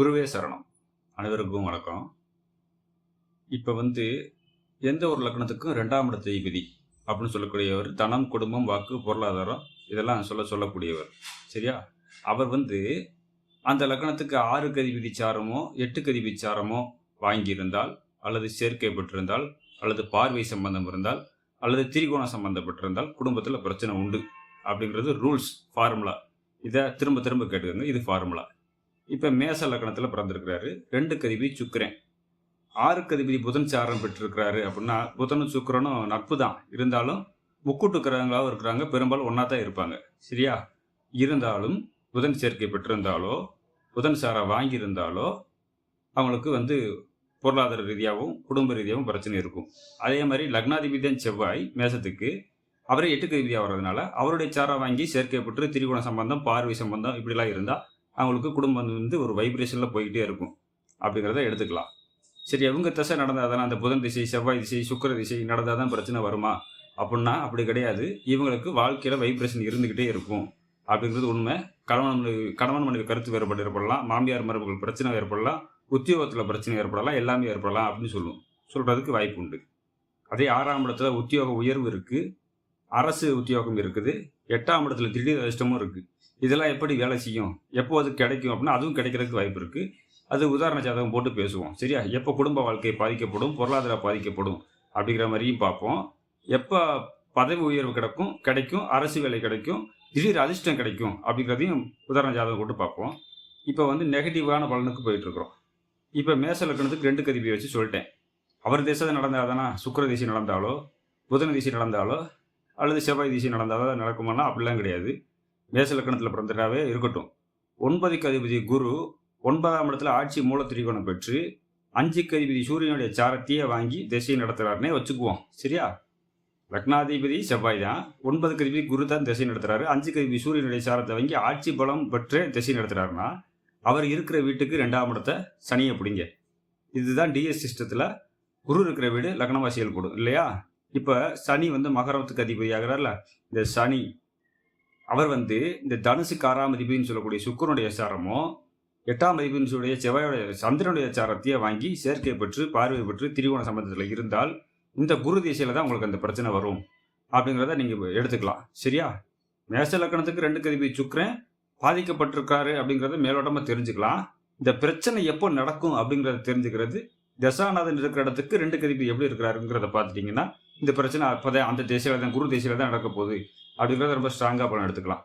குருவே சரணம். அனைவருக்கும் வணக்கம். இப்போ வந்து எந்த ஒரு லக்னத்துக்கும் ரெண்டாம் இடத்த அதிபதி அப்படின்னு சொல்லக்கூடியவர் தனம் குடும்பம் வாக்கு பொருளாதாரம் இதெல்லாம் சொல்ல சொல்லக்கூடியவர். சரியா? அவர் வந்து அந்த லக்னத்துக்கு ஆறு கதிபதி சாரமோ எட்டு கதிபதி சாரமோ வாங்கியிருந்தால் அல்லது சேர்க்கை பெற்றிருந்தால் அல்லது பார்வை சம்பந்தம் இருந்தால் அல்லது திரிகோணம் சம்பந்தப்பட்டிருந்தால் குடும்பத்தில் பிரச்சனை உண்டு. அப்படிங்கிறது ரூல்ஸ் ஃபார்முலா. இதை திரும்ப திரும்ப கேட்டுக்கோங்க. இது ஃபார்முலா. இப்போ மேச லக்னத்தில் பிறந்திருக்கிறாரு. ரெண்டு கதிபதி சுக்கரன். ஆறு கதிபதி புதன் சாரம் பெற்றிருக்கிறாரு அப்படின்னா புதனும் சுக்கரனும் நட்பு தான் இருந்தாலும் முக்கூட்டுக்கிறவங்களாகவும் இருக்கிறாங்க. பெரும்பாலும் ஒன்றா தான் இருப்பாங்க. சரியா? இருந்தாலும் புதன் சேர்க்கை பெற்றிருந்தாலோ புதன் சாரை வாங்கியிருந்தாலோ அவங்களுக்கு வந்து பொருளாதார ரீதியாகவும் குடும்ப ரீதியாகவும் பிரச்சனை இருக்கும். அதே மாதிரி லக்னாதிபதியன் செவ்வாய் மேசத்துக்கு அவரே எட்டு கதிபதியாக வர்றதுனால அவருடைய சாரா வாங்கி சேர்க்கை பெற்று திரிகோண சம்பந்தம் பார்வை சம்பந்தம் இப்படிலாம் இருந்தால் அவங்களுக்கு குடும்பம் வந்து ஒரு வைப்ரேஷனில் போய்கிட்டே இருக்கும். அப்படிங்கிறத எடுத்துக்கலாம். சரி அவங்க திசை நடந்தால் தானே அந்த புதன் திசை செவ்வாய் திசை சுக்கர திசை நடந்தால் தான் பிரச்சனை வருமா? அப்படின்னா அப்படி கிடையாது. இவங்களுக்கு வாழ்க்கையில் வைப்ரேஷன் இருந்துக்கிட்டே இருக்கும். அப்படிங்கிறது உண்மை. கணவன் கணவன் மனைவி கருத்து வேறுபாடு ஏற்படலாம். மாமியார் மரபுகள் பிரச்சனை ஏற்படலாம். உத்தியோகத்தில் பிரச்சனை ஏற்படலாம். எல்லாமே ஏற்படலாம் அப்படின்னு சொல்லுவோம். சொல்கிறதுக்கு வாய்ப்பு உண்டு. அதே ஆறாம் இடத்துல உத்தியோக உயர்வு இருக்குது அரசு உத்தியோகம் இருக்குது. எட்டாம் இடத்துல திடீர் அதிர்ஷ்டமும் இருக்குது இதெல்லாம் எப்படி வேலை செய்யும்? எப்போ அது கிடைக்கும் அப்படின்னா அதுவும் கிடைக்கிறதுக்கு வாய்ப்பு இருக்குது அது உதாரண ஜாதகம் போட்டு பேசுவோம். சரியா? எப்போ குடும்ப வாழ்க்கை பாதிக்கப்படும் பொருளாதார பாதிக்கப்படும் அப்படிங்கிற மாதிரியும் பார்ப்போம். எப்போ பதவி உயர்வு கிடைக்கும் கிடைக்கும் அரசு வேலை கிடைக்கும் திடீர் அதிர்ஷ்டம் கிடைக்கும் அப்படிங்கிறதையும் உதாரண ஜாதகம் போட்டு பார்ப்போம். இப்போ வந்து நெகட்டிவான பலனுக்கு போயிட்டுருக்குறோம். இப்போ மேச லக்கணத்துக்கு ரெண்டு கதிப்பை வச்சு சொல்லிட்டேன். அவர் தேசம் நடந்தால் தானே? சுக்கர திசை நடந்தாலோ? புதன திசை நடந்தாலோ? அல்லது செவ்வாய் திசை நடந்தாலோ நடக்குமானா அப்படிலாம் கிடையாது. மேச லக்கணத்தில் இருக்கட்டும். ஒன்பதுக்கு அதிபதி குரு ஒன்பதாம் இடத்துல ஆட்சி மூல திரிகோணம் பெற்று அஞ்சுக்கு அதிபதி சூரியனுடைய சாரத்தையே வாங்கி திசை நடத்துகிறாருன்னே வச்சுக்குவோம். சரியா? லக்னாதிபதி செவ்வாய் தான். ஒன்பதுக்கு அதிபதி குரு தான் திசை நடத்துகிறாரு அஞ்சுக்கு அதிபதி சூரியனுடைய சாரத்தை வாங்கி ஆட்சி பலம் பெற்று திசை நடத்துகிறாருன்னா அவர் இருக்கிற வீட்டுக்கு ரெண்டாம் இடத்த சனியை பிடிங்க. இதுதான் டிஎஸ் சிஸ்டத்தில் குரு இருக்கிற வீடு லக்னவாசிகள் கூடும் இல்லையா? இப்போ சனி வந்து மகரத்துக்கு அதிபதி ஆகிறார்ல இந்த சனி அவர் வந்து இந்த தனுசு ஆறாம் அதிபதினு சொல்லக்கூடிய சுக்கரனுடைய சாரமோ எட்டாம் அதிபதினு சொல்லக்கூடிய செவ்வாயுடைய சந்திரனுடைய சாரத்தையே வாங்கி சேர்க்கை பெற்று பார்வை பெற்று திரிகோண சம்பந்தத்தில் இருந்தால் இந்த குரு திசையில் தான் உங்களுக்கு அந்த பிரச்சனை வரும். அப்படிங்கிறத நீங்கள் எடுத்துக்கலாம். சரியா? மேச லக்கணத்துக்கு ரெண்டு கதிபதி சுக்கரன் பாதிக்கப்பட்டிருக்காரு அப்படிங்கிறத மேலோட்டமாக தெரிஞ்சுக்கலாம். இந்த பிரச்சனை எப்போ நடக்கும் அப்படிங்கிறத தெரிஞ்சுக்கிறது. தசாநாதன் இருக்கிற இடத்துக்கு ரெண்டு கதிபி எப்படி இருக்கிறாருங்கிறத பார்த்துட்டிங்கன்னா இந்த பிரச்சனை அப்போதான் அந்த தேசியில தான் குரு தேசியில தான் நடக்க போகுது அப்படிங்கிறத ரொம்ப ஸ்ட்ராங்காக பலன் எடுத்துக்கலாம்.